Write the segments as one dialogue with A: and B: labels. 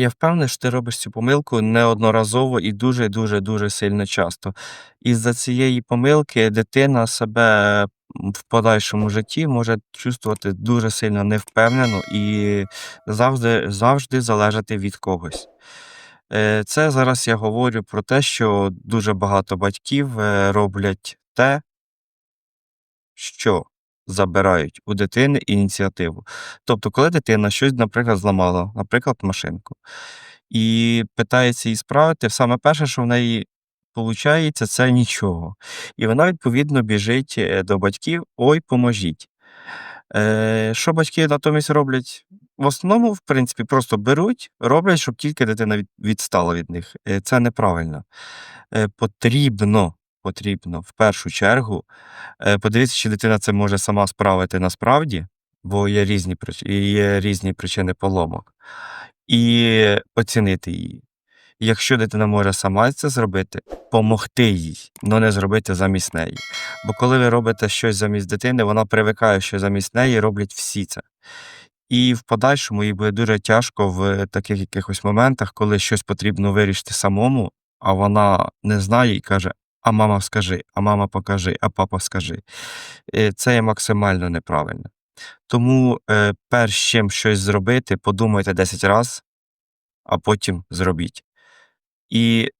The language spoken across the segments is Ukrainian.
A: Я впевнений, що ти робиш цю помилку неодноразово і дуже, дуже, сильно часто. Із-за цієї помилки дитина себе в подальшому житті може чувствувати дуже сильно невпевнено і завжди, завжди залежати від когось. Е, Це зараз я говорю про те, що дуже багато батьків е, роблять те, що забирають у дитини ініціативу. Тобто, коли дитина щось, наприклад, зламала, наприклад, машинку, і питається її справити, саме перше, що в неї виходить, це нічого. І вона, відповідно, біжить е, до батьків: ой, поможіть. Е, Що батьки натомість роблять? В основному, в принципі, просто беруть, роблять, щоб тільки дитина відстала від них. Е, Це неправильно. Е, Потрібно, потрібно в першу чергу е, подивитися, чи дитина це може сама справити насправді, бо є різні, є різні причини поломок, і оцінити її. Якщо дитина може сама це зробити, помогти їй, але не зробити замість неї. Бо коли ви робите щось замість дитини, вона привикає, що замість неї роблять всі це. І в подальшому їй буде дуже тяжко в таких якихось моментах, коли щось потрібно вирішити самому, а вона не знає і каже: А мама скажи, а мама покажи, а папа скажи. Е, Це є максимально неправильно. Тому, е, перш чим щось зробити, подумайте 10 разів, а потім зробіть. І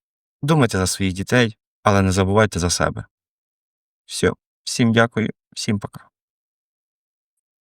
A: думайте за своїх дітей, але не забувайте за себе. Все. Всім дякую, всім пока.